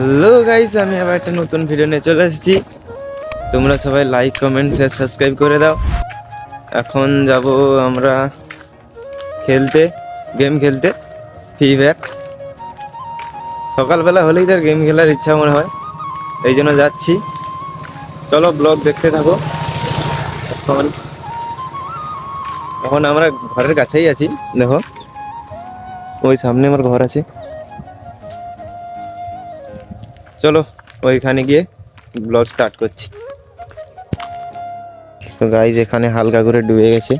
Hello guys, আমি আবার একটা নতুন ভিডিও নিয়ে চলে এসেছি। তোমরা সবাই লাইক কমেন্ট শেয়ার সাবস্ক্রাইব করে দাও। এখন যাব আমরা খেলতে গেম খেলতে ফ্রি ফায়ার সকালবেলা হলেই তার গেম খেলার ইচ্ছা মনে হয়, এই জন্য যাচ্ছি। চলো ব্লগ দেখতে থাকো। এখন এখন আমরা ঘরের কাছেই আছি, দেখো। ওই সামনে আমার ঘর আছে। চলো, ওইখানে গিয়ে ব্লগ স্টার্ট করছি। তো গাইজ এখানে হালকা করে ডুবে গেছে।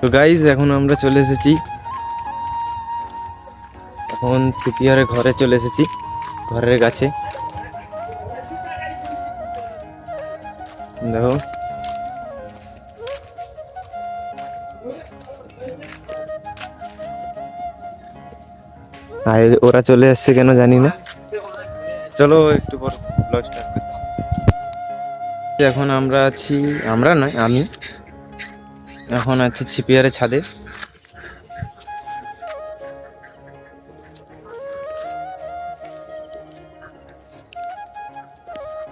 তো গাইজ এখন আমরা চলে এসেছি। এখন সিপিআরের ঘরে চলে এসেছি, ঘরের কাছে। দেখো। আর ওরা চলে এসছে কেন জানি না। চলো একটু পর এখন আমরা আছি, আমরা নয়, আমি। এখন আছি ছিপিয়ারে ছাদে।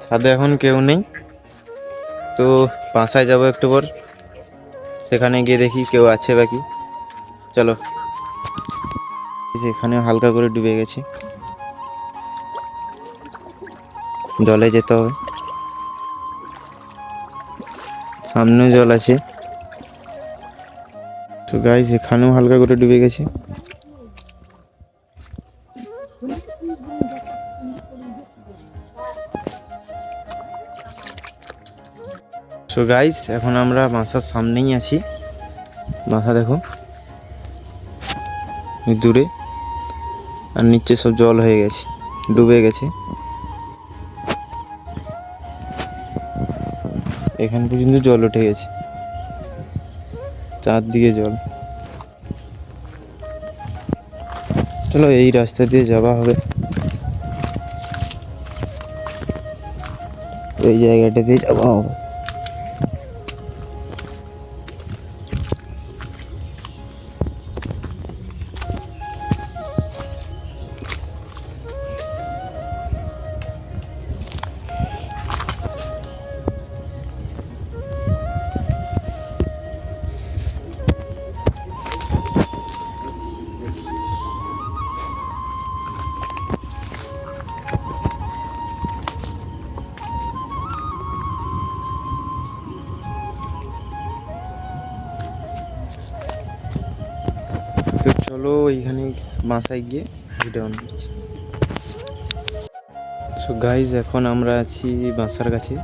ছাদে এখন কেউ নেই। তো বাসায় যাব একটু পর। সেখানে গিয়ে দেখি কেউ আছে বাকি চলো। এই যে এখানে হালকা করে ডুবে গেছে। জলে যেতে হবে। সামনেও জল আছে। তো গাইস এখানেও হালকা করে ডুবে গেছে। সো গাইস এখন আমরা বাসার সামনেই আছি। বাসা দেখো। দূরে। আর নিচে সব জল হয়ে গেছে, ডুবে গেছে। এখান পর্যন্ত জল উঠে গেছে। চারদিকে জল। চলো এই রাস্তা দিয়ে যাওয়া হবে। এই জায়গাটা দিয়ে যাওয়া হবে। চলো এইখানে বাসায় গিয়ে ভিডিও অন করছি সো গাইজ এখন আমরা আছি বাসার কাছে।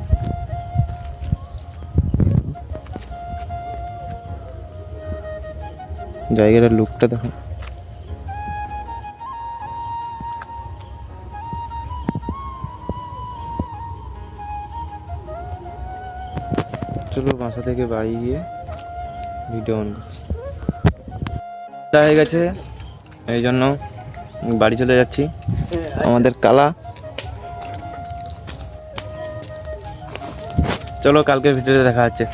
জায়গাটার লুকটা দেখো। চলো বাসা থেকে বাড়ি গিয়ে ভিডিও অন করছি হয়ে গেছে এই জন্য বাড়ি চলে যাচ্ছি। আমাদের কালা। চলো কালকে ভিডিওতে দেখা হচ্ছে।